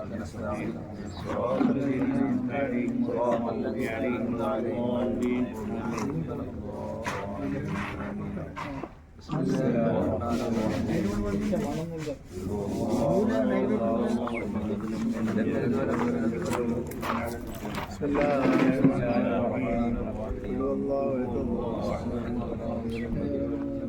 بسم الله الرحمن بسم الله الرحمن الرحيم قل هو الله احد الله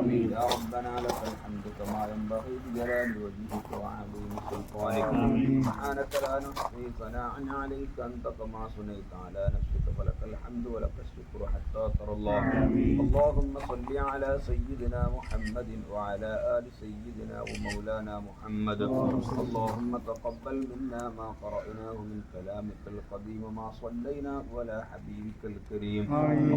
آمين يا ربنا لك الحمد كما ينبغي لجلال وجهك وعظيم سلطانك سبحانك لا نحصي ثناء عليك أنت كما صنيت على نفسك فلا الحمد ولك الشكر حتى ترى الله. اللهم صل على سيدنا محمد وعلى آل سيدنا ومولانا محمد. اللهم تقبل منا ما قرأناه من كلامك القديم ما صلينا ولا حبيبك الكريم.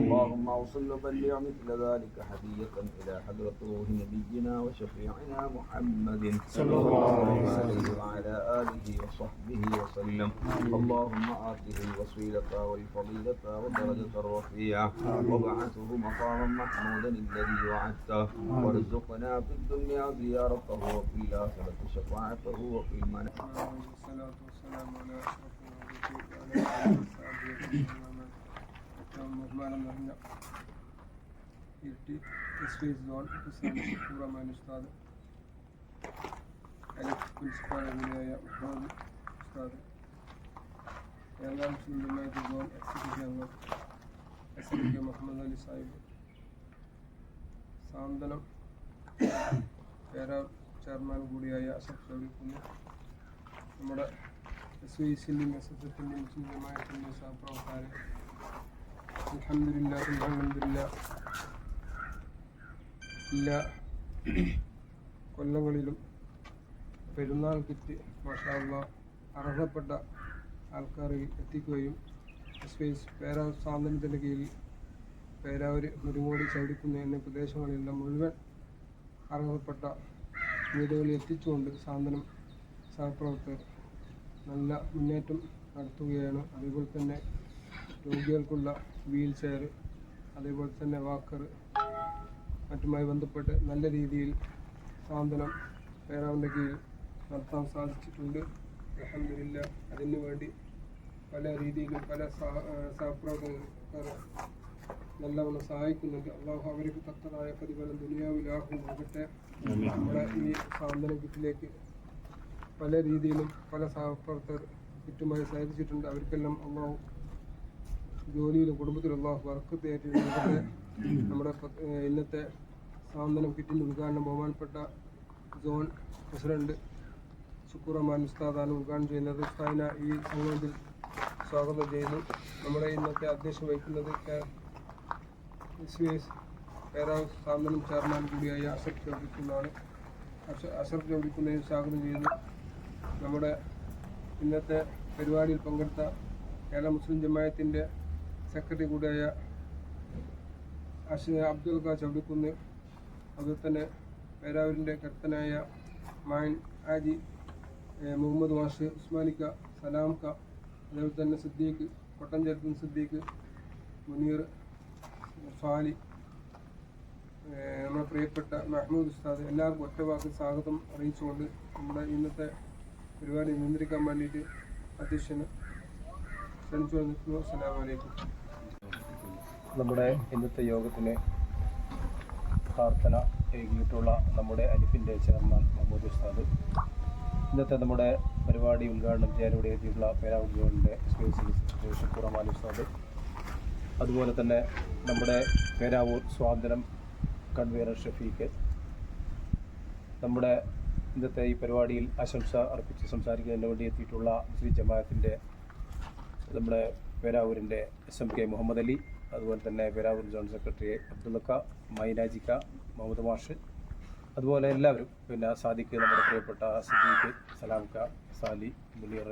اللهم أوصل وبلغ مثل ذلك هدية إلى حضرة روح نبينا وشفيعنا محمد. صلى الله عليه وعلى آله وصحبه وسلم. اللهم آته الوسيلة والفضيلة ودرجه رفيعه وبعثه مقاما محمودا الذي وعدته. وارزقنا في الدنيا زيارته وفي الآخرة شفاعته وفي المنام. والصلاة والسلام على أشرف الرسول تسويس زون تسامح മുസ്ലിം ജമാഅത്ത് zone executive അംഗം മുഹമ്മദ് അലി സാഹിബ് സാന്ത്വനം പേരാ chairman കൂടിയായ അസഫ് ചൗരിക്കുന്നു നമ്മുടെ എസ് വി സിന്റെയും എസ് എസ് എഫിന്റെയും അലഹമില്ല അലഹമില്ല എല്ലാ കൊല്ലങ്ങളിലും പെരുന്നാൾ കിറ്റ് മാഷാള്ള അർഹതപ്പെട്ട ആൾക്കാരിൽ എത്തിക്കുകയും എസ് പി എസ് പേരാ സ്വാതന്ത്ര്യത്തിന്റെ കീഴിൽ പേരാവൂർ മുരുങ്ങോടി ചവിടിക്കുന്ന എന്നീ പ്രദേശങ്ങളിലെല്ലാം മുഴുവൻ അർഹതപ്പെട്ട വീടുകളിൽ എത്തിച്ചുകൊണ്ട് സാന്ത്വനം സഹപ്രവർത്തകർ നല്ല മുന്നേറ്റം നടത്തുകയാണ്. അതേപോലെ തന്നെ രോഗികൾക്കുള്ള വീൽ ചെയർ അതേപോലെ തന്നെ വാക്കർ മറ്റുമായി ബന്ധപ്പെട്ട് നല്ല രീതിയിൽ സാന്ത്വനം പേരാവിന്റെ കീഴിൽ നടത്താൻ സാധിച്ചിട്ടുണ്ട്. അലഹമില്ല അതിനു വേണ്ടി പല രീതിയിലും പല സഹപ്രവർത്തകർ നല്ലവണ്ണം സഹായിക്കുന്നുണ്ട്. അള്ളാഹു അവർക്ക് തക്കതായ പ്രതിഫലം ദുനിയാവിലാഹും ആകട്ടെ. നമ്മുടെ ഈ സാന്ത്വന കിറ്റിലേക്ക് പല രീതിയിലും പല സഹപ്രവർത്തകർ കിറ്റുമായി സഹായിച്ചിട്ടുണ്ട് അവർക്കെല്ലാം അള്ളാഹു ജോലിയിലും കുടുംബത്തിലും അള്ളാഹു വർക്ക് തേറ്റിട്ടുണ്ട് നമ്മുടെ ഇന്നത്തെ സാന്ത്വനം കിറ്റിന്റെ ഉദ്ഘാടനം ബഹുമാനപ്പെട്ട സോൺ പ്രസിഡന്റ് ശുക്കൂർ റഹ്മാൻ ഉസ്താദാണ് ഉദ്ഘാടനം ചെയ്യുന്നത്. ഉസ്താദിന ഈ സംഗമത്തിൽ സ്വാഗതം ചെയ്യുന്നു. നമ്മുടെ ഇന്നത്തെ അധ്യക്ഷം വഹിക്കുന്നത് സ്ഥാപനം ചെയർമാൻ കൂടിയായ അഷറഫ് ചോദിക്കുന്നതാണ്. അഷറഫ് ചോദിക്കുന്നതിന് സ്വാഗതം ചെയ്യുന്നു. നമ്മുടെ ഇന്നത്തെ പരിപാടിയിൽ പങ്കെടുത്ത കേരള മുസ്ലിം ജമായത്തിന്റെ സെക്രട്ടറി കൂടിയായ അഷ അബ്ദുൽ ഖാ ചൗടിക്കുന്ന് അതുപോലെ തന്നെ പേരാവൂരിന്റെ കർത്തനായ മായൻ ആജി മുഹമ്മദ് മാഷ് ഉസ്മാനിക്ക സലാംക അതേപോലെ തന്നെ സിദ്ദീഖ് കൊട്ടഞ്ചേർത്തും സിദ്ദീഖ് മുനീർ ഫാലി നമ്മുടെ പ്രിയപ്പെട്ട മെഹ്മൂദ് ഉസ്താദ് എല്ലാവർക്കും ഒറ്റ വാക്ക് സ്വാഗതം അറിയിച്ചുകൊണ്ട് നമ്മുടെ ഇന്നത്തെ പരിപാടി നിയന്ത്രിക്കാൻ വേണ്ടിയിട്ട് അധ്യക്ഷന് ക്ഷണിച്ചു വന്നിരിക്കുന്നു. അസ്സലാമു അലൈക്കും. നമ്മുടെ ഇന്നത്തെ യോഗത്തിന് പ്രാർത്ഥന ഏകിയിട്ടുള്ള നമ്മുടെ അലിഫിന്റെ ചെയർമാൻ മുഹമ്മദ് ഉസ്താദ്. ഇന്നത്തെ നമ്മുടെ പരിപാടി ഉദ്ഘാടനം ചെയ്യാൻ ഇവിടെ എത്തിയിട്ടുള്ള പേരാവൂർ ജോണിന്റെ റഹ്മാൻ ഉസ്താദ് അതുപോലെ തന്നെ നമ്മുടെ പേരാവൂർ സ്വാതന്ത്ര്യം കൺവീനർ ഷഫീഖ്. നമ്മുടെ ഇന്നത്തെ ഈ പരിപാടിയിൽ ആശംസ അർപ്പിച്ച് സംസാരിക്കുന്നതിന് വേണ്ടി എത്തിയിട്ടുള്ള മുസ്ലിം ജമാഅത്തിന്റെ നമ്മുടെ പേരാവൂരിന്റെ S M K Muhammad Ali അതുപോലെ തന്നെ പേരാവൂർ ജോയിന്റ് സെക്രട്ടറി അബ്ദുള്ളക്ക മൈനാജിക്ക മുഹമ്മദ് മാഷ് അതുപോലെ എല്ലാവരും പിന്നെ സാദിഖ് നമ്മുടെ പ്രിയപ്പെട്ട സദീഖ് സലാംക്ക സാലി മുനീർ.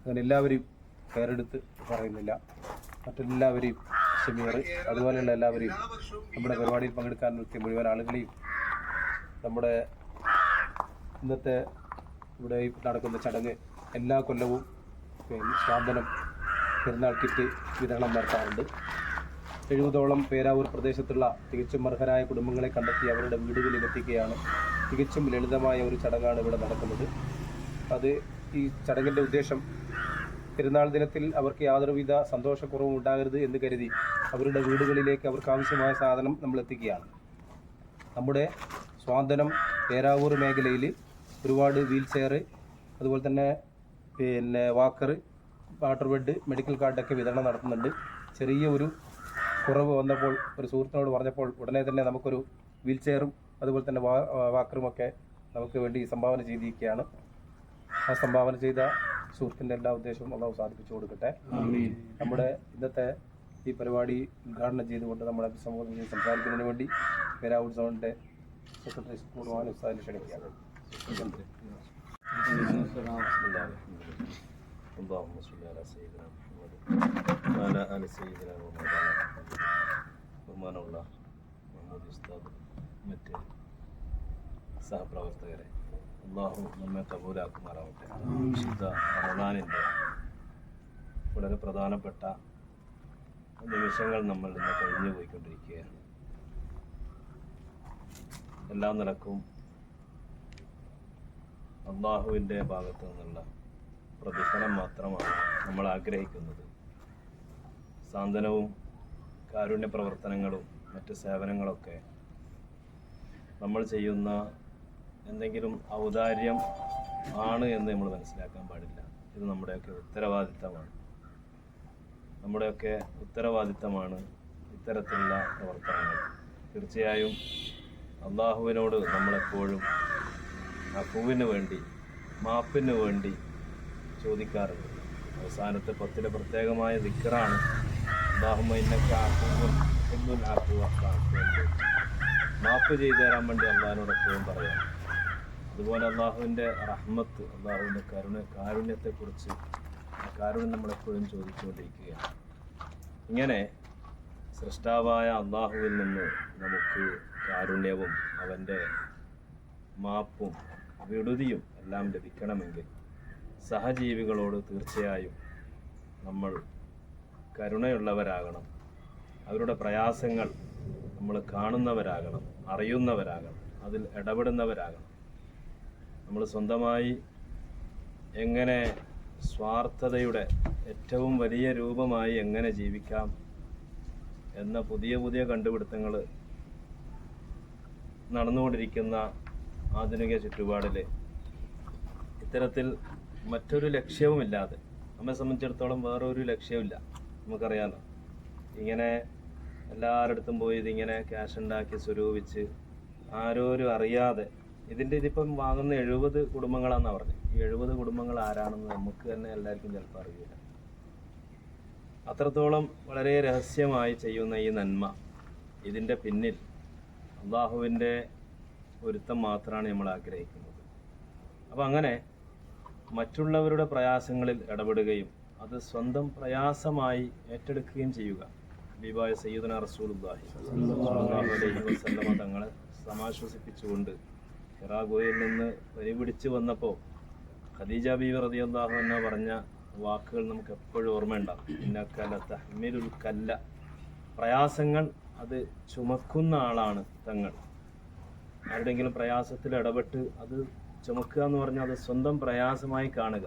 അങ്ങനെ എല്ലാവരെയും പേരെടുത്ത് പറയുന്നില്ല. മറ്റെല്ലാവരെയും ഷമീർ അതുപോലെയുള്ള എല്ലാവരെയും നമ്മുടെ പരിപാടിയിൽ പങ്കെടുക്കാൻ എത്തിയ മുഴുവൻ ആളുകളെയും നമ്മുടെ ഇന്നത്തെ ഇവിടെ നടക്കുന്ന ചടങ്ങ് എല്ലാ കൊല്ലവും സ്വാന്തനം പെരുന്നാൾ കിറ്റ് വിതരണം നടത്താറുണ്ട്. എഴുപതോളം പേരാവൂർ പ്രദേശത്തുള്ള തികച്ചും അർഹരായ കുടുംബങ്ങളെ കണ്ടെത്തി അവരുടെ വീടുകളിൽ എത്തിക്കുകയാണ്. തികച്ചും ലളിതമായ ഒരു ചടങ്ങാണ് ഇവിടെ നടക്കുന്നത്. അത് ഈ ചടങ്ങിന്റെ ഉദ്ദേശം പെരുന്നാൾ ദിനത്തിൽ അവർക്ക് യാതൊരുവിധ സന്തോഷക്കുറവും ഉണ്ടാകരുത് എന്ന് കരുതി അവരുടെ വീടുകളിലേക്ക് അവർക്ക് ആവശ്യമായ സാധനം നമ്മൾ എത്തിക്കുകയാണ്. നമ്മുടെ സ്വാന്തനം പേരാവൂർ മേഖലയിൽ ഒരുപാട് വീൽ ചെയർ അതുപോലെ തന്നെ പിന്നെ വാക്കർ വാട്ടർ ബെഡ് മെഡിക്കൽ കാർഡൊക്കെ വിതരണം നടത്തുന്നുണ്ട്. ചെറിയ ഒരു കുറവ് വന്നപ്പോൾ ഒരു സുഹൃത്തിനോട് പറഞ്ഞപ്പോൾ ഉടനെ തന്നെ നമുക്കൊരു വീൽ ചെയറും അതുപോലെ തന്നെ വാ വാക്കറുമൊക്കെ നമുക്ക് വേണ്ടി സംഭാവന ചെയ്തിരിക്കുകയാണ് ആ സംഭാവന ചെയ്ത സുഹൃത്തിൻ്റെ എല്ലാ ഉദ്ദേശവും അള്ളാഹു സാധിപ്പിച്ചു കൊടുക്കട്ടെ നമ്മുടെ ഇന്നത്തെ ഈ പരിപാടി ഉദ്ഘാടനം ചെയ്തുകൊണ്ട് നമ്മുടെ അഭിസംബോധന ചെയ്ത് സംസാരിക്കുന്നതിന് വേണ്ടി പേരാവൂർ സോണിൻ്റെ സെക്രട്ടറി പൂർവ്വാൻ ഉസ്താദിനെ ക്ഷണിക്കുകയാണ് اللهم صل على سيدنا محمد وعلى آل سيدنا ومولانا ബഹുമാനമുള്ള മുഹമ്മദ് ഉസ്താദ് മറ്റ് സഹപ്രവർത്തകരെ അള്ളാഹു നമ്മെ കബൂലാക്കുമാറാവട്ടെ വിശുദ്ധ റമദാനിൻ്റെ വളരെ പ്രധാനപ്പെട്ട നിമിഷങ്ങൾ നമ്മൾ ഇന്ന് കഴിഞ്ഞു പോയിക്കൊണ്ടിരിക്കുകയാണ് എല്ലാ നിലക്കും അള്ളാഹുവിൻ്റെ ഭാഗത്തു നിന്നുള്ള പ്രതിഫലം മാത്രമാണ് നമ്മൾ ആഗ്രഹിക്കുന്നത് സാന്ത്വനവും കാരുണ്യ പ്രവർത്തനങ്ങളും മറ്റ് സേവനങ്ങളൊക്കെ നമ്മൾ ചെയ്യുന്ന എന്തെങ്കിലും ഔദാര്യം ആണ് എന്ന് നമ്മൾ മനസ്സിലാക്കാൻ പാടില്ല. ഇത് നമ്മുടെയൊക്കെ ഉത്തരവാദിത്തമാണ്. നമ്മുടെയൊക്കെ ഉത്തരവാദിത്തമാണ് ഇത്തരത്തിലുള്ള പ്രവർത്തനങ്ങൾ. തീർച്ചയായും അള്ളാഹുവിനോട് നമ്മളെപ്പോഴും അഫുവിന് വേണ്ടി മാപ്പിന് വേണ്ടി ചോദിക്കാറുണ്ട്. അവസാനത്തെ പത്തിലെ പ്രത്യേകമായ ദിക്കറാണ് മാപ്പ് ചെയ്തു തരാൻ വേണ്ടി അള്ളാഹിനോട് എപ്പോഴും പറയാം. അതുപോലെ അള്ളാഹുവിന്റെ റഹ്മത്ത് അള്ളാഹുവിന്റെ കരുണ കാരുണ്യത്തെക്കുറിച്ച് ആ കാരുണ്യം നമ്മളെപ്പോഴും ചോദിച്ചുകൊണ്ടിരിക്കുകയാണ്. ഇങ്ങനെ സൃഷ്ടാവായ അള്ളാഹുവിൽ നിന്ന് നമുക്ക് കാരുണ്യവും അവന്റെ മാപ്പും വിടുതിയും എല്ലാം ലഭിക്കണമെങ്കിൽ സഹജീവികളോട് തീർച്ചയായും നമ്മൾ കരുണയുള്ളവരാകണം. അവരുടെ പ്രയാസങ്ങൾ നമ്മൾ കാണുന്നവരാകണം അറിയുന്നവരാകണം അതിൽ ഇടപെടുന്നവരാകണം. നമ്മൾ സ്വന്തമായി എങ്ങനെ സ്വാർത്ഥതയുടെ ഏറ്റവും വലിയ രൂപമായി എങ്ങനെ ജീവിക്കാം എന്ന പുതിയ പുതിയ കണ്ടുപിടുത്തങ്ങൾ നടന്നുകൊണ്ടിരിക്കുന്ന ആധുനിക ചുറ്റുപാടിൽ ഇത്തരത്തിൽ മറ്റൊരു ലക്ഷ്യവുമില്ലാതെ നമ്മെ സംബന്ധിച്ചിടത്തോളം വേറൊരു ലക്ഷ്യമില്ല നമുക്കറിയാലോ. ഇങ്ങനെ എല്ലാവരുടെ പോയി ഇതിങ്ങനെ ക്യാഷ് ഉണ്ടാക്കി സ്വരൂപിച്ച് ആരോരും അറിയാതെ ഇതിന്റെ ഇതിപ്പം വാങ്ങുന്ന എഴുപത് കുടുംബങ്ങളാണെന്നാണ് പറഞ്ഞത് ഈ എഴുപത് കുടുംബങ്ങൾ ആരാണെന്ന് നമുക്ക് തന്നെ എല്ലാവർക്കും ചിലപ്പോൾ അറിയില്ല. അത്രത്തോളം വളരെ രഹസ്യമായി ചെയ്യുന്ന ഈ നന്മ ഇതിന്റെ പിന്നിൽ അള്ളാഹുവിന്റെ ഒരുത്തം മാത്രമാണ് നമ്മൾ ആഗ്രഹിക്കുന്നത്. അപ്പം അങ്ങനെ മറ്റുള്ളവരുടെ പ്രയാസങ്ങളിൽ ഇടപെടുകയും അത് സ്വന്തം പ്രയാസമായി ഏറ്റെടുക്കുകയും ചെയ്യുക. ഹബീബായ സയ്യിദന സ്വല്ലല്ലാഹു അലൈഹി വസല്ലമ തങ്ങളെ സമാശ്വസിപ്പിച്ചുകൊണ്ട് ഹിറാ ഗുഹയിൽ നിന്ന് പരിപിടിച്ച് വന്നപ്പോൾ ഖദീജ ബീവി റളിയല്ലാഹു എന്ന പറഞ്ഞ വാക്കുകൾ നമുക്ക് എപ്പോഴും ഓർമ്മയുണ്ടാകും ഇന്നക്കല തഹ്മിലുൽ കല്ല. പ്രയാസങ്ങൾ അത് ചുമക്കുന്ന ആളാണ് തങ്ങൾ. ആരുടെങ്കിലും പ്രയാസത്തിൽ ഇടപെട്ട് അത് ചുമക്കുക എന്ന് പറഞ്ഞാൽ അത് സ്വന്തം പ്രയാസമായി കാണുക.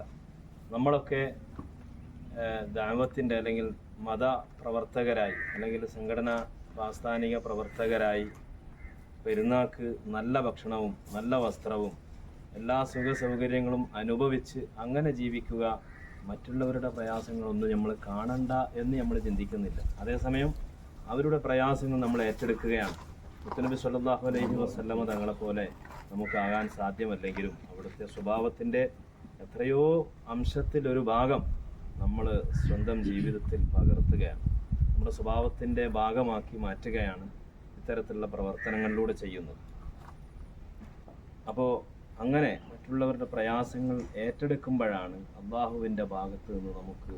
നമ്മളൊക്കെ ദാമത്തിന്റെ അല്ലെങ്കിൽ മത പ്രവർത്തകരായി അല്ലെങ്കിൽ സംഘടന പ്രാസ്ഥാനിക പ്രവർത്തകരായി പെരുന്നാൾക്ക് നല്ല ഭക്ഷണവും നല്ല വസ്ത്രവും എല്ലാ സുഖ സൗകര്യങ്ങളും അനുഭവിച്ച് അങ്ങനെ ജീവിക്കുക മറ്റുള്ളവരുടെ പ്രയാസങ്ങളൊന്നും നമ്മൾ കാണണ്ട എന്ന് നമ്മൾ ചിന്തിക്കുന്നില്ല. അതേസമയം അവരുടെ പ്രയാസങ്ങൾ നമ്മൾ ഏറ്റെടുക്കുകയാണ്. മുത്തനബി സല്ലാഹു അലൈഹി വസ്ലമ തങ്ങളെപ്പോലെ നമുക്കാകാൻ സാധ്യമല്ലെങ്കിലും അവിടുത്തെ സ്വഭാവത്തിന്റെ എത്രയോ അംശത്തിലൊരു ഭാഗം നമ്മൾ സ്വന്തം ജീവിതത്തിൽ പകർത്തുകയാണ്. നമ്മുടെ സ്വഭാവത്തിന്റെ ഭാഗമാക്കി മാറ്റുകയാണ് ഇത്തരത്തിലുള്ള പ്രവർത്തനങ്ങളിലൂടെ ചെയ്യുന്നത്. അപ്പോൾ അങ്ങനെ മറ്റുള്ളവരുടെ പ്രയാസങ്ങൾ ഏറ്റെടുക്കുമ്പോഴാണ് അള്ളാഹുവിന്റെ ഭാഗത്ത് നിന്ന് നമുക്ക്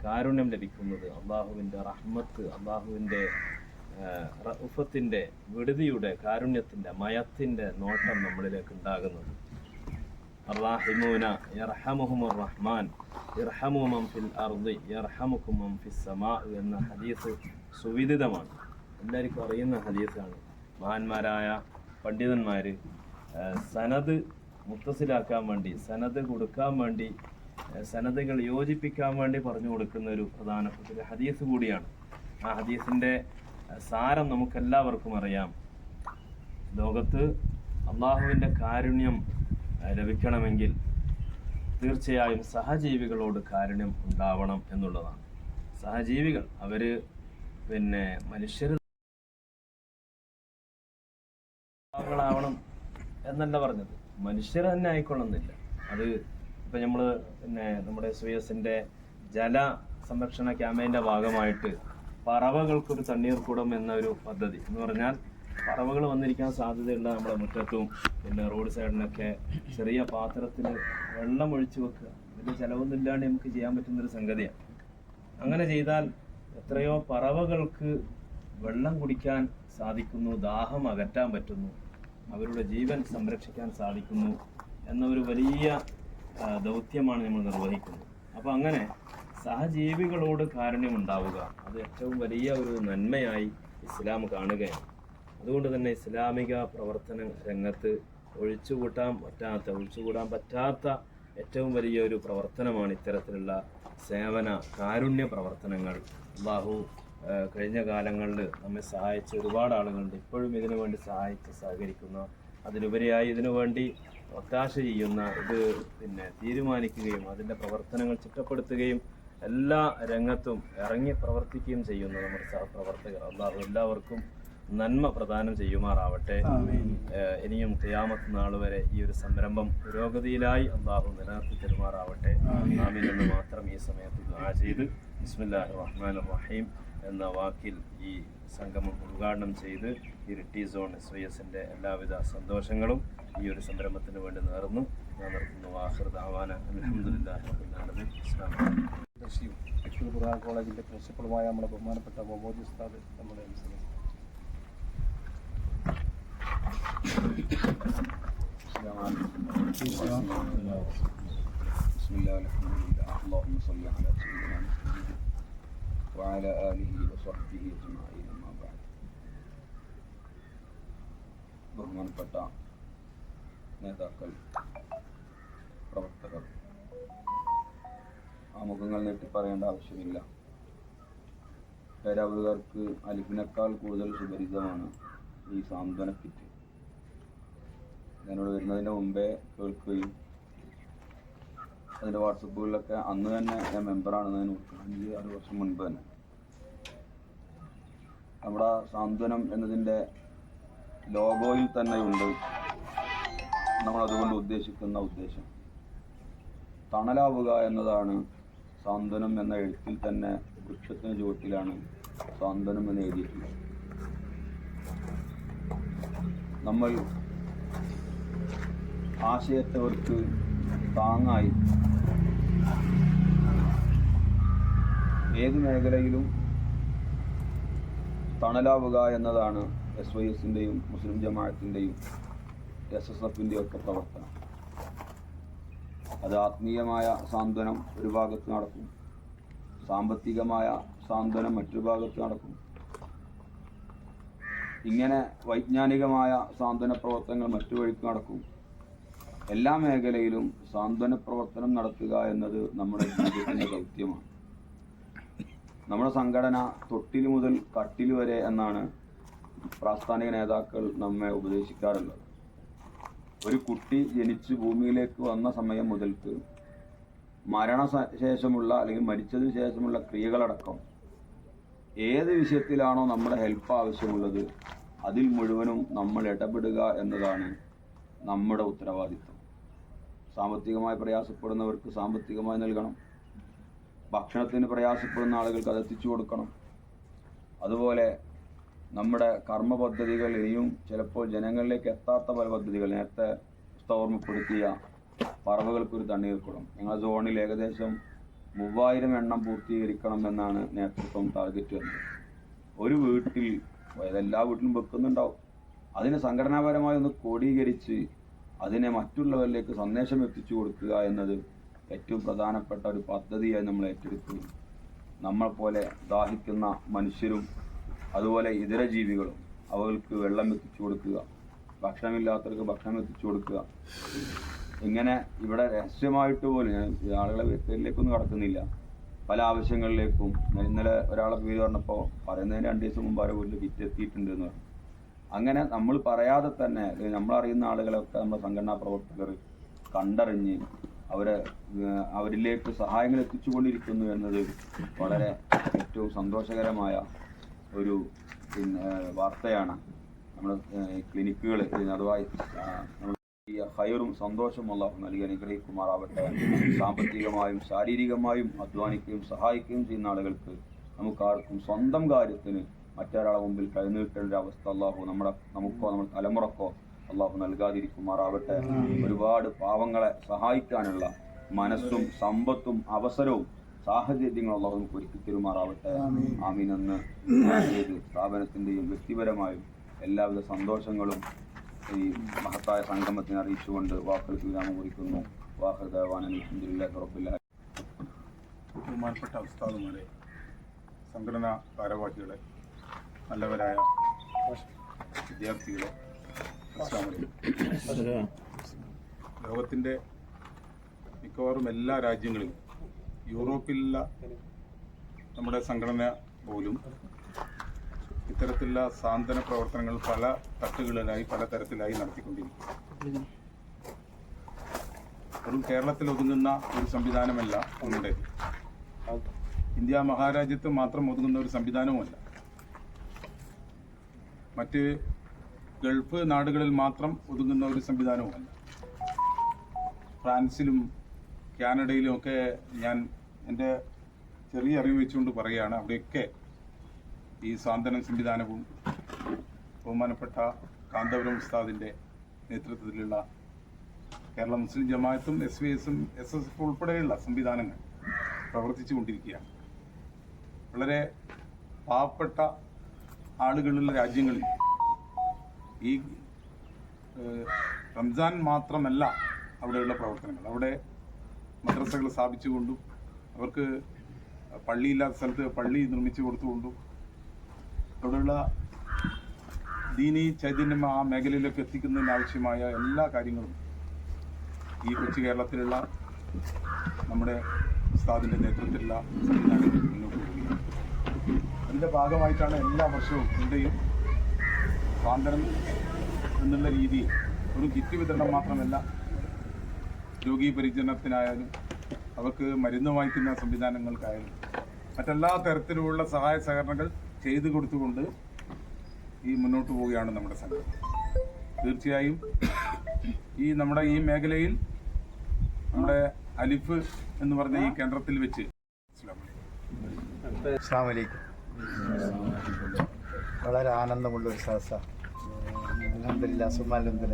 കാരുണ്യം ലഭിക്കുന്നത്. അള്ളാഹുവിന്റെ റഹ്മത്ത് അള്ളാഹുവിന്റെ റഫത്തിന്റെ വിടുതിയുടെ കാരുണ്യത്തിന്റെ മയത്തിന്റെ നോട്ടം നമ്മളിലേക്ക് ഉണ്ടാകുന്നത്. അറാഹിമൂന يرحمهم റഹ്മാൻ ഇർഹമു മൻ ഫിൽ അർദി യർഹമുക്കും മൻ ഫിസ് സമാ എന്ന ഹദീസ് സുവിദിതമാണ്. എല്ലാവർക്കും അറിയുന്ന ഹദീസാണ്. മഹാന്മാരായ പണ്ഡിതന്മാർ സനത് മുത്തസിലാക്കാൻ വേണ്ടി സനത് കൊടുക്കാൻ വേണ്ടി സനതുകൾ യോജിപ്പിക്കാൻ വേണ്ടി പറഞ്ഞു കൊടുക്കുന്ന ഒരു പ്രധാനപ്പെട്ട ഒരു ഹദീസ് കൂടിയാണ്. ആ ഹദീസിന്റെ സാരം നമുക്കെല്ലാവർക്കും അറിയാം. ലോകത്ത് അള്ളാഹുവിന്റെ കാരുണ്യം ലഭിക്കണമെങ്കിൽ തീർച്ചയായും സഹജീവികളോട് കാരുണ്യം ഉണ്ടാവണം എന്നുള്ളതാണ്. സഹജീവികൾ അവർ പിന്നെ മനുഷ്യർ ആവണം എന്നല്ല പറഞ്ഞത്. മനുഷ്യർ തന്നെ ആയിക്കൊള്ളുന്നില്ല. അത് ഇപ്പം നമ്മൾ പിന്നെ നമ്മുടെ സുയസിന്റെ ജല സംരക്ഷണ ക്യാമ്പയിന്റെ ഭാഗമായിട്ട് പറവകൾക്കൊരു തണ്ണീർക്കുടം എന്നൊരു പദ്ധതി എന്ന് പറഞ്ഞാൽ പറവകൾ വന്നിരിക്കാൻ സാധ്യതയുള്ള നമ്മുടെ മുറ്റത്തും പിന്നെ റോഡ് സൈഡിനൊക്കെ ചെറിയ പാത്രത്തിൽ വെള്ളം ഒഴിച്ചു വെക്കുക. വലിയ ചിലവൊന്നും ഇല്ലാണ്ട് നമുക്ക് ചെയ്യാൻ പറ്റുന്നൊരു സംഗതിയാണ്. അങ്ങനെ ചെയ്താൽ എത്രയോ പറവകൾക്ക് വെള്ളം കുടിക്കാൻ സാധിക്കുന്നു ദാഹം അകറ്റാൻ പറ്റുന്നു അവരുടെ ജീവൻ സംരക്ഷിക്കാൻ സാധിക്കുന്നു എന്ന ഒരു വലിയ ദൗത്യമാണ് നമ്മൾ നിർവഹിക്കുന്നത്. അപ്പോൾ അങ്ങനെ സഹജീവികളോട് കാരുണ്യം ഉണ്ടാവുക അത് ഏറ്റവും വലിയ ഒരു നന്മയായി ഇസ്ലാം കാണുകയാണ്. അതുകൊണ്ട് തന്നെ ഇസ്ലാമിക പ്രവർത്തന രംഗത്ത് ഒഴിച്ചുകൂട്ടാൻ പറ്റാത്ത ഒഴിച്ചുകൂടാൻ പറ്റാത്ത ഏറ്റവും വലിയ ഒരു പ്രവർത്തനമാണ് ഇത്തരത്തിലുള്ള സേവന കാരുണ്യ പ്രവർത്തനങ്ങൾ. അള്ളാഹു കഴിഞ്ഞ കാലങ്ങളിൽ നമ്മെ സഹായിച്ച ഒരുപാട് ആളുകളുണ്ട്. ഇപ്പോഴും ഇതിനു വേണ്ടി സഹായിച്ച് സഹകരിക്കുന്ന അതിലുപരിയായി ഇതിനു വേണ്ടി ഒത്താശ ചെയ്യുന്ന ഇത് പിന്നെ തീരുമാനിക്കുകയും അതിന്റെ പ്രവർത്തനങ്ങൾ ചിട്ടപ്പെടുത്തുകയും എല്ലാ രംഗത്തും ഇറങ്ങി പ്രവർത്തിക്കുകയും ചെയ്യുന്ന നമ്മുടെ സഹപ്രവർത്തകർ. അള്ളാഹു എല്ലാവർക്കും നന്മ പ്രദാനം ചെയ്യുമാറാവട്ടെ. ഇനിയും ക്രിയാമത്ത് നാൾ വരെ ഈ ഒരു സംരംഭം പുരോഗതിയിലായി അള്ളാഹു നിലനിർത്തി തരുമാറാവട്ടെ. ആമീൻ. മാത്രം ഈ സമയത്ത് ചെയ്ത് ബിസ്മില്ലാഹി റഹ്മാൻ റഹീം എന്ന വാക്കിൽ ഈ സംഗമം ഉദ്ഘാടനം ചെയ്ത് ഇരിട്ടി സോൺ എസ് വൈ എസിന്റെ എല്ലാവിധ സന്തോഷങ്ങളും ഈ ഒരു സംരംഭത്തിന് വേണ്ടി നേർന്നു. ഞാൻ നിർത്തുന്നു. ആഹൃദാവാന അലഹമുല്ലാഹി റബ്ബുലാലമീൻ പ്രിൻസിപ്പളുമായ നമ്മുടെ ബഹുമാനപ്പെട്ട നമ്മുടെ بسم الله الحمد لله اللهم صل على سيدنا محمد وعلى آله وصحبه أجمعين أما بعد ബഹുമാനപ്പെട്ട നേതാക്കൾ പ്രവർത്തകർ ആമുഖങ്ങൾ നീട്ടി പറയേണ്ട ആവശ്യമില്ല പേരാവുകാർക്ക് അലിഫിനേക്കാൾ കൂടുതൽ സുപരിചിതമാണ് ഈ സാന്ത്വന കിറ്റ്. ഞാനിവിടെ വരുന്നതിന് മുമ്പേ കേൾക്കുകയും അതിന്റെ വാട്സപ്പുകളിലൊക്കെ അന്ന് തന്നെ ഞാൻ മെമ്പറാണെന്ന് ഞാൻ അഞ്ച് ആറ് വർഷം മുൻപ് തന്നെ. നമ്മുടെ സാന്ത്വനം എന്നതിന്റെ ലോഗോയിൽ തന്നെയുണ്ട് നമ്മൾ അതുകൊണ്ട് ഉദ്ദേശിക്കുന്ന ഉദ്ദേശം. തണലാവുക എന്നതാണ് സാന്ത്വനം എന്ന എഴുത്തിൽ തന്നെ വൃക്ഷത്തിന് ചുവട്ടിലാണ് സാന്ത്വനം എന്ന് എഴുതിയിട്ടുള്ളത്. നമ്മൾ ആശയത്തവർക്ക് താങ്ങായി ഏത് മേഖലയിലും തണലാവുക എന്നതാണ് എസ് വൈ എസിന്റെയും മുസ്ലിം ജമാഅത്തിന്റെയും എസ് എസ് എഫിന്റെയും ഒക്കെ പ്രവർത്തനം. അത് ആത്മീയമായ സാന്ത്വനം ഒരു ഭാഗത്ത് നടക്കും. സാമ്പത്തികമായ സാന്ത്വനം മറ്റൊരു ഭാഗത്ത് നടക്കും. ഇങ്ങനെ വൈജ്ഞാനികമായ സാന്ത്വന പ്രവർത്തനങ്ങൾ മറ്റു വഴിക്ക് നടക്കും. എല്ലാ മേഖലയിലും സാന്ത്വന പ്രവർത്തനം നടത്തുക എന്നത് നമ്മുടെ ജീവിതത്തിന്റെ ദൗത്യമാണ്. നമ്മുടെ സംഘടന തൊട്ടിൽ മുതൽ കട്ടിൽ വരെ എന്നാണ് പ്രാസ്ഥാനിക നേതാക്കൾ നമ്മെ ഉപദേശിക്കാറുള്ളത്. ഒരു കുട്ടി ജനിച്ച് ഭൂമിയിലേക്ക് വന്ന സമയം മുതൽക്ക് മരണശേഷമുള്ള അല്ലെങ്കിൽ മരിച്ചതിന് ശേഷമുള്ള ക്രിയകളടക്കം ഏത് വിഷയത്തിലാണോ നമ്മുടെ ഹെൽപ്പ് ആവശ്യമുള്ളത് അതിൽ മുഴുവനും നമ്മൾ ഇടപെടുക എന്നതാണ് നമ്മുടെ ഉത്തരവാദിത്വം. സാമ്പത്തികമായി പ്രയാസപ്പെടുന്നവർക്ക് സാമ്പത്തികമായി നൽകണം. ഭക്ഷണത്തിന് പ്രയാസപ്പെടുന്ന ആളുകൾക്ക് അത് എത്തിച്ചു കൊടുക്കണം. അതുപോലെ നമ്മുടെ കർമ്മ പദ്ധതികൾ ഇനിയും ചിലപ്പോൾ ജനങ്ങളിലേക്ക് എത്താത്ത പല പദ്ധതികൾ നേരത്തെ ഓർമ്മപ്പെടുത്തിയ പറവകൾക്കൊരു തണ്ണീർ കുളം ഞങ്ങളുടെ സോണിൽ ഏകദേശം മൂവായിരം എണ്ണം പൂർത്തീകരിക്കണം എന്നാണ് നേതൃത്വം ടാർഗറ്റ് വന്നത് ഒരു വീട്ടിൽ എല്ലാ വീട്ടിലും വെക്കുന്നുണ്ടാവും. അതിനെ സംഘടനാപരമായി ഒന്ന് ക്രോഡീകരിച്ച് അതിനെ മറ്റുള്ളവരിലേക്ക് സന്ദേശം എത്തിച്ചു കൊടുക്കുക എന്നത് ഏറ്റവും പ്രധാനപ്പെട്ട ഒരു പദ്ധതിയായി നമ്മൾ ഏറ്റെടുത്തു നമ്മൾ പോലെ ദാഹിക്കുന്ന മനുഷ്യരും അതുപോലെ ഇതര ജീവികളും അവർക്ക് വെള്ളം എത്തിച്ചു കൊടുക്കുക. ഭക്ഷണമില്ലാത്തവർക്ക് ഭക്ഷണം എത്തിച്ചു കൊടുക്കുക. ഇങ്ങനെ ഇവിടെ രഹസ്യമായിട്ട് പോലും ഞാൻ ആളുകളെ പേരിലേക്കൊന്നും കടക്കുന്നില്ല. പല ആവശ്യങ്ങളിലേക്കും. ഞാൻ ഇന്നലെ ഒരാളെ പേര് പറഞ്ഞപ്പോൾ പറയുന്നതിന് രണ്ട് ദിവസം മുമ്പ് അവരെ വീട്ടിൽ വിറ്റെത്തിയിട്ടുണ്ട് എന്ന് പറഞ്ഞു. അങ്ങനെ നമ്മൾ പറയാതെ തന്നെ നമ്മളറിയുന്ന ആളുകളൊക്കെ നമ്മുടെ സംഘടനാ പ്രവർത്തകർ കണ്ടറിഞ്ഞ് അവരെ അവരിലേക്ക് സഹായങ്ങൾ എത്തിച്ചുകൊണ്ടിരിക്കുന്നു എന്നത് വളരെ ഏറ്റവും സന്തോഷകരമായ ഒരു പിന്നെ വാർത്തയാണ്. നമ്മുടെ ക്ലിനിക്കുകൾ അഥവാ ഹൈറും സന്തോഷവും അള്ളാഹു നൽകി അനുഗ്രഹിക്കുമാറാവട്ടെ. സാമ്പത്തികമായും ശാരീരികമായും അധ്വാനിക്കുകയും സഹായിക്കുകയും ചെയ്യുന്ന ആളുകൾക്ക് നമുക്കാർക്കും സ്വന്തം കാര്യത്തിന് മറ്റൊരാളെ മുമ്പിൽ കൈനീട്ടേണ്ട ഒരു അവസ്ഥ അള്ളാഹു നമ്മുടെ നമുക്കോ നമ്മുടെ തലമുറക്കോ അള്ളാഹു നൽകാതിരിക്കുമാറാവട്ടെ. ഒരുപാട് പാവങ്ങളെ സഹായിക്കാനുള്ള മനസ്സും സമ്പത്തും അവസരവും സാഹചര്യങ്ങൾ അള്ളാഹു നമുക്ക് ഒരുക്കി തരുമാറാവട്ടെ. ചെയ്ത് സ്ഥാപനത്തിന്റെയും വ്യക്തിപരമായും എല്ലാവിധ സന്തോഷങ്ങളും ഈ മഹത്തായ സംഗമത്തിന് അറിയിച്ചുകൊണ്ട് വാക്കുകൾക്ക് വിരാമം കുറിക്കുന്നു ബഹുമാനപ്പെട്ട ഉസ്താദുമാരെ സംഘടനാ ഭാരവാഹികളെ നല്ലവരായ വിദ്യാർത്ഥികളെ. ലോകത്തിന്റെ മിക്കവാറും എല്ലാ രാജ്യങ്ങളിലും യൂറോപ്പിലുള്ള നമ്മുടെ സംഘടന പോലും ഇത്തരത്തിലുള്ള സാന്ത്വന പ്രവർത്തനങ്ങൾ പല തട്ടുകളിലായി പല തരത്തിലായി നടത്തിക്കൊണ്ടിരിക്കും വെറും കേരളത്തിൽ ഒതുങ്ങുന്ന ഒരു സംവിധാനമല്ല ഒന്നുടേത് ഇന്ത്യ മഹാരാജ്യത്ത് മാത്രം ഒതുങ്ങുന്ന ഒരു സംവിധാനവുമല്ല. മറ്റ് ഗൾഫ് നാടുകളിൽ മാത്രം ഒതുങ്ങുന്ന ഒരു സംവിധാനവുമല്ല. ഫ്രാൻസിലും കാനഡയിലും ഒക്കെ ഞാൻ എന്റെ ചെറിയ അറിവ് വെച്ചുകൊണ്ട് പറയുകയാണ്. അവിടെയൊക്കെ ഈ സാന്ത്വന സംവിധാനവും ബഹുമാനപ്പെട്ട കാന്തപുരം ഉസ്താദിന്റെ നേതൃത്വത്തിലുള്ള കേരള മുസ്ലിം ജമാഅത്തും എസ് വി എസും എസ് എസ് എഫ് ഉൾപ്പെടെയുള്ള സംവിധാനങ്ങൾ പ്രവർത്തിച്ചു കൊണ്ടിരിക്കുകയാണ് വളരെ പാവപ്പെട്ട ആളുകളുള്ള രാജ്യങ്ങളിൽ ഈ റംസാൻ മാത്രമല്ല അവിടെയുള്ള പ്രവർത്തനങ്ങൾ. അവിടെ മദ്രസകൾ സ്ഥാപിച്ചുകൊണ്ടും അവർക്ക് പള്ളിയില്ലാത്ത സ്ഥലത്ത് പള്ളി നിർമ്മിച്ചു കൊടുത്തുകൊണ്ടും അവിടെയുള്ള ദീനി ചൈതന്യം ആ മേഖലയിലേക്ക് എത്തിക്കുന്നതിന് ആവശ്യമായ എല്ലാ കാര്യങ്ങളും ഈ കൊച്ചു കേരളത്തിലുള്ള നമ്മുടെ ഉസ്താദിന്റെ നേതൃത്വത്തിലുള്ള സംവിധാനങ്ങൾ മുന്നോട്ട് പോവുകയാണ്. അതിന്റെ ഭാഗമായിട്ടാണ് എല്ലാ വർഷവും ഇന്ത്യയും സ്വാതന്ത്ര്യം എന്നുള്ള രീതിയിൽ ഒരു കിറ്റ് വിതരണം മാത്രമല്ല രോഗീ പരിചരണത്തിനായാലും അവർക്ക് മരുന്ന് വാങ്ങിക്കുന്ന സംവിധാനങ്ങൾക്കായാലും മറ്റെല്ലാ തരത്തിലുമുള്ള സഹായ സഹകരണങ്ങൾ ചെയ്തു കൊടുത്തുകൊണ്ട് ഈ മുന്നോട്ട് പോവുകയാണ് നമ്മുടെ സംഘം. തീർച്ചയായും ഈ നമ്മുടെ ഈ മേഖലയിൽ നമ്മുടെ അലിഫ് എന്ന് പറഞ്ഞ ഈ കേന്ദ്രത്തിൽ വെച്ച് വളരെ ആനന്ദമുള്ള ഒരു സദസ്സ.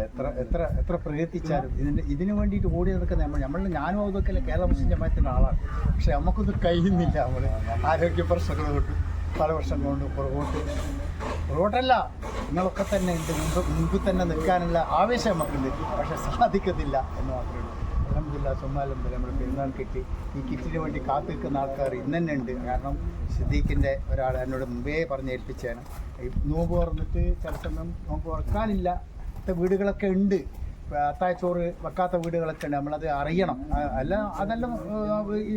എത്ര എത്ര എത്ര പ്രയത്നിച്ചാലും ഇതിന് ഇതിനു വേണ്ടിയിട്ട് ഓടി നടക്കുന്ന നമ്മൾ നമ്മൾ ഞാനും അതൊക്കെ കേരള മുസ്ലിം ജമാഅത്തിന്റെ ആളാണ്. പക്ഷെ നമുക്കൊന്നും കഴിയുന്നില്ല നമ്മൾ ആരോഗ്യ പ്രശ്നങ്ങൾ കൊണ്ട്. പല വർഷം കൊണ്ട് പുറകോട്ട് പുറകോട്ടല്ല നിങ്ങളൊക്കെ തന്നെ ഉണ്ട് മുമ്പ് മുമ്പിൽ തന്നെ നിൽക്കാനുള്ള ആവേശം നമുക്കുണ്ട്. പക്ഷെ സാധിക്കത്തില്ല എന്ന് മാത്രമേ ഉള്ളൂ. അലഹമില്ല സുമാലഹമില്ല നമ്മുടെ പെരുന്നാൾ കിട്ടി ഈ കിറ്റിന് വേണ്ടി കാത്തു നിൽക്കുന്ന ആൾക്കാർ ഇന്ന് തന്നെ ഉണ്ട്. കാരണം സിദ്ദീഖിന്റെ ഒരാൾ എന്നോട് മുമ്പേ പറഞ്ഞ് ഏൽപ്പിച്ചാണ് നോമ്പ് തുറന്നിട്ട് ചില സമയം നോമ്പ് തുറക്കാനില്ലാത്ത വീടുകളൊക്കെ ഉണ്ട്. ഇപ്പം അത്തായച്ചോറ് വെക്കാത്ത വീടുകളൊക്കെ ഉണ്ട്. നമ്മളത് അറിയണം. അല്ല അതെല്ലാം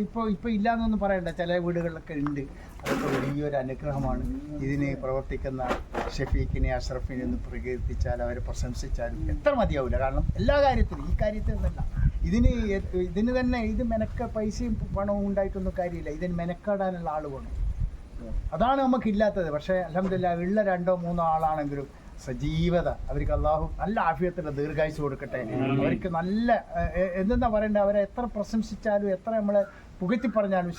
ഇപ്പോൾ ഇപ്പോൾ ഇല്ലയെന്നൊന്നും പറയണ്ട. ചില വീടുകളിലൊക്കെ ഉണ്ട്. അതൊക്കെ വലിയൊരു അനുഗ്രഹമാണ്. ഇതിന് പ്രവർത്തിക്കുന്ന ഷഫീഖിനെ അഷ്റഫിനെ ഒന്ന് പ്രകീർത്തിച്ചാൽ അവരെ പ്രശംസിച്ചാലും എത്ര മതിയാവില്ല കാരണം എല്ലാ കാര്യത്തിലും ഈ കാര്യത്തിൽ നിന്നല്ല. ഇതിന് ഇതിന് തന്നെ ഇത് മെനക്ക പൈസയും പണവും ഉണ്ടായിട്ടൊന്നും കാര്യമില്ല. ഇതിന് മെനക്കാടാനുള്ള ആൾ വേണം. അതാണ് നമുക്കില്ലാത്തത് പക്ഷേ അലഹമില്ല ഉള്ള രണ്ടോ മൂന്നോ ആളാണെങ്കിലും സജീവത. അവർക്ക് അള്ളാഹു നല്ല ആഫിയത്തിന്റെ ദീർഘായുസ് കൊടുക്കട്ടെ. അവർക്ക് നല്ല എന്തെന്നാ പറയണ്ടേ? അവരെ എത്ര പ്രശംസിച്ചാലും എത്ര നമ്മളെ പുകഴ്ത്തി പറഞ്ഞാലും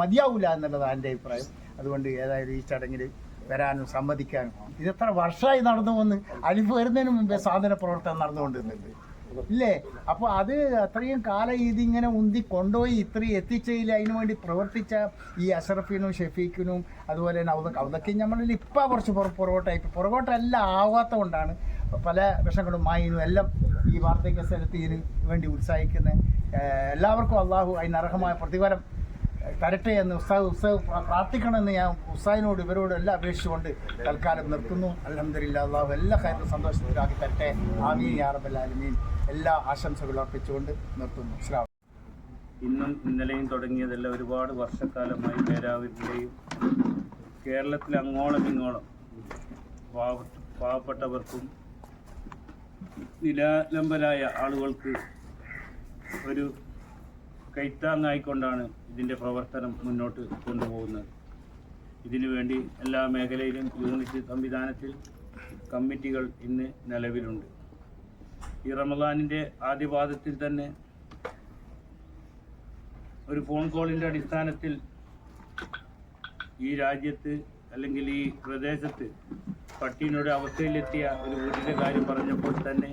മതിയാവൂല എന്നുള്ളതാണ് എന്റെ അഭിപ്രായം. അതുകൊണ്ട് ഏതായാലും ഈ ചടങ്ങിൽ വരാനും സമ്മതിക്കാനും. എത്ര വർഷമായി നടന്നു വന്ന് അലിഫ് വരുന്നതിന് മുമ്പേ സാധന പ്രവർത്തനം നടന്നുകൊണ്ടിരുന്നുണ്ട് ഇല്ലേ? അപ്പോൾ അത് അത്രയും കാലം ഇതിങ്ങനെ ഉന്തി കൊണ്ടുപോയി ഇത്രയും എത്തിച്ചതിൽ അതിനു വേണ്ടി പ്രവർത്തിച്ച ഈ അഷറഫിനും ഷെഫീഖിനും അതുപോലെ തന്നെ അവതൊക്കെ അവതൊക്കെ നമ്മളിൽ ഇപ്പം കുറച്ച് പുറ പുറകോട്ടായി. പുറകോട്ടല്ല ആവാത്ത കൊണ്ടാണ് പല വിഷങ്ങളും മായിനും എല്ലാം ഈ വാർദ്ധക്യ സ്ഥലത്തിന് വേണ്ടി ഉത്സാഹിക്കുന്ന എല്ലാവർക്കും അള്ളാഹു അതിനർഹമായ പ്രതിഫലം തരട്ടെ എന്ന് ഉസ്താദ് ഉസ്താദ് പ്രാ- പ്രാർത്ഥിക്കണമെന്ന് ഞാൻ ഉസ്താദിനോട് ഇവരോട് എല്ലാം അപേക്ഷിച്ചുകൊണ്ട് തൽക്കാലം നിർത്തുന്നു. അലഹമില്ല അള്ളാഹു എല്ലാ കാര്യത്തിലും സന്തോഷത്തിലാക്കി തരട്ടെ. ആമീൻ യാറബല്ലാലുമീൻ എല്ലാ ആശംസകളും അർപ്പിച്ചുകൊണ്ട് നിർത്തുന്നു. ശ്രാവ ഇന്നും ഇന്നലെയും തുടങ്ങിയതല്ല ഒരുപാട് വർഷക്കാലമായി പേരാവൂരിന്റെയും കേരളത്തിൽ അങ്ങോളം ഇങ്ങോളം പാവ പാവപ്പെട്ടവർക്കും നിരാലംബരായ ആളുകൾക്ക് ഒരു കൈത്താങ്ങായിക്കൊണ്ടാണ് ഇതിന്റെ പ്രവർത്തനം മുന്നോട്ട് കൊണ്ടുപോകുന്നത്. ഇതിനു വേണ്ടി എല്ലാ മേഖലയിലും യൂണിറ്റ് സംവിധാനത്തിൽ കമ്മിറ്റികൾ ഇന്ന് നിലവിലുണ്ട്. ഈ റമദാനിന്റെ ആദ്യപാദത്തിൽ തന്നെ ഒരു ഫോൺ കോളിന്റെ അടിസ്ഥാനത്തിൽ ഈ രാജ്യത്ത് അല്ലെങ്കിൽ ഈ പ്രദേശത്ത് പട്ടീനൊരു അവസ്ഥയിലെത്തിയ ഒരു വീടിന്റെ കാര്യം പറഞ്ഞപ്പോൾ തന്നെ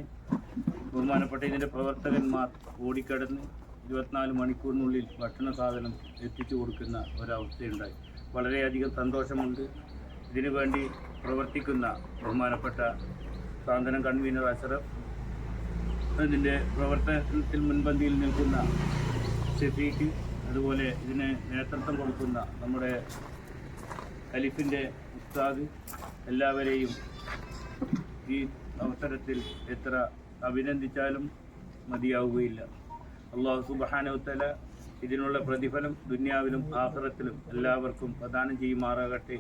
ബഹുമാനപ്പെട്ട ഇതിന്റെ പ്രവർത്തകന്മാർ ഓടിക്കടന്ന് ഇരുപത്തിനാല് മണിക്കൂറിനുള്ളിൽ ഭക്ഷണ സാധനം എത്തിച്ചു കൊടുക്കുന്ന ഒരവസ്ഥയുണ്ടായി. വളരെയധികം സന്തോഷമുണ്ട്. ഇതിനുവേണ്ടി പ്രവർത്തിക്കുന്ന ബഹുമാനപ്പെട്ട സാന്ത്വനം കൺവീനർ അഷറഫ് ഇതിന്റെ പ്രവർത്തനത്തിൽ മുൻപന്തിയിൽ നിൽക്കുന്ന ഷെഫീഖ് അതുപോലെ ഇതിന് നേതൃത്വം കൊടുക്കുന്ന നമ്മുടെ അലിഫിന്റെ ഉസ്താദ് എല്ലാവരെയും ഈ അവസരത്തിൽ എത്ര അഭിനന്ദിച്ചാലും മതിയാവുകയില്ല. അള്ളാഹു സുബാനവത്തല ഇതിനുള്ള പ്രതിഫലം ദുന്യാവിലും ആഹ്റത്തിലും എല്ലാവർക്കും പ്രദാനം ചെയ്യുമാറാകട്ടെ.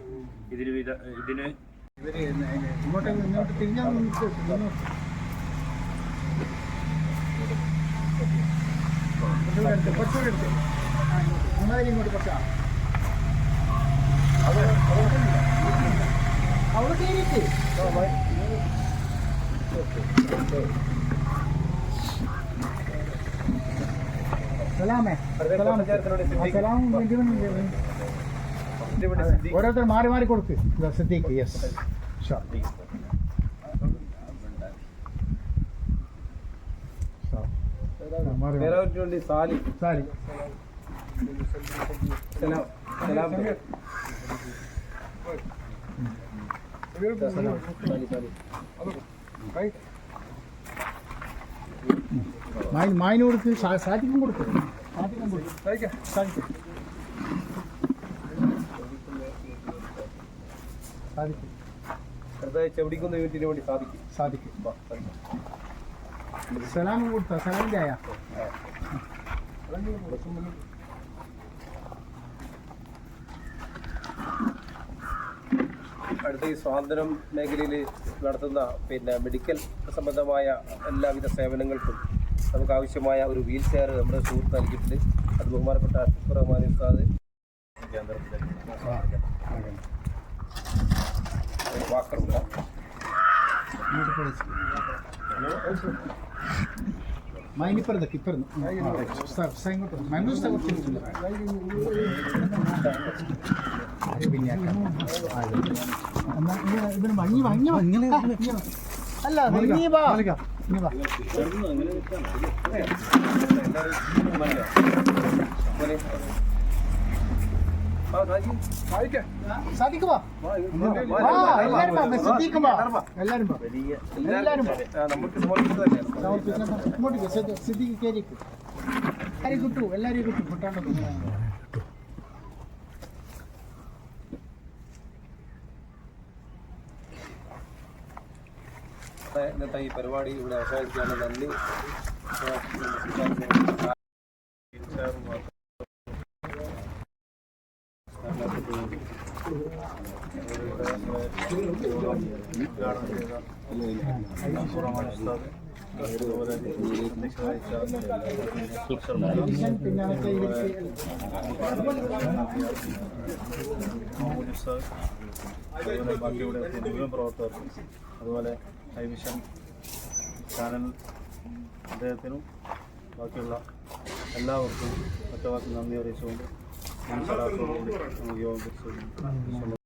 ഇതിന് വിധ ഇതിന് ഇങ്ങോട്ട് ഇങ്ങോട്ട് തിരിഞ്ഞാൽ നിൽക്ക്. ഇങ്ങോട്ട്. കുറച്ചുകൂടെ എടുത്ത്, കുറച്ചുകൂടെ എടുത്ത്. നിങ്ങളതിന് ഇങ്ങോട്ട്. കുറച്ചാ അവിടെ കയറിയിട്ട് ഓരോരുത്തർ മാറി മാറി കൊടുക്ക്. സിദ്ദീഖ് യെസ് പേരാവൂരിന് വേണ്ടി സാലി. സലാം. സലാം സാലി മായിന് കൊടുക്ക് സാ- സാദിക്കും കൊടുക്ക്. സാദിക്കും കൊടുക്ക്. സാദിക്കും അടുത്ത ചെവിടിക്കുന്ന വീട്ടിന് വേണ്ടി സാധിക്കും. സാദിക്കും സലാം കൊടുത്ത? സലാം ചായ? അടുത്ത ഈ സ്വാതന്ത്ര്യം മേഖലയിൽ നടത്തുന്ന പിന്നെ മെഡിക്കൽ സംബന്ധമായ എല്ലാവിധ സേവനങ്ങൾക്കും നമുക്ക് ആവശ്യമായ ഒരു വീൽ ചെയർ നമ്മുടെ സുഹൃത്ത് നൽകിയിട്ടുണ്ട്. അത് ബഹുമാനപ്പെട്ട അഷ്റഫ് റഹ്മാൻ ഉസ്താദ്. വാക്കറുണ്ട്. മൈനിപ്പുറത്തേക്ക് ഇപ്പുറന്ന് പിന്നെ. അല്ല നീ വാ നീ വാ വാ എല്ലാരും കിട്ടു എല്ലാരും കിട്ടും കിട്ടാണ്ട് ഇന്നത്തെ ഈ പരിപാടി ഇവിടെ അവസാനിക്കുകയാണ് നന്ദി. അതുപോലെ ബാക്കിയുടെ മുഴുവൻ പ്രവർത്തകർക്കും അതുപോലെ ഹൈവിഷൻ ചാനൽ അദ്ദേഹത്തിനും ബാക്കിയുള്ള എല്ലാവർക്കും ഒറ്റവാക്കി നന്ദി അറിയിച്ചുകൊണ്ട് ഞാൻ യോഗം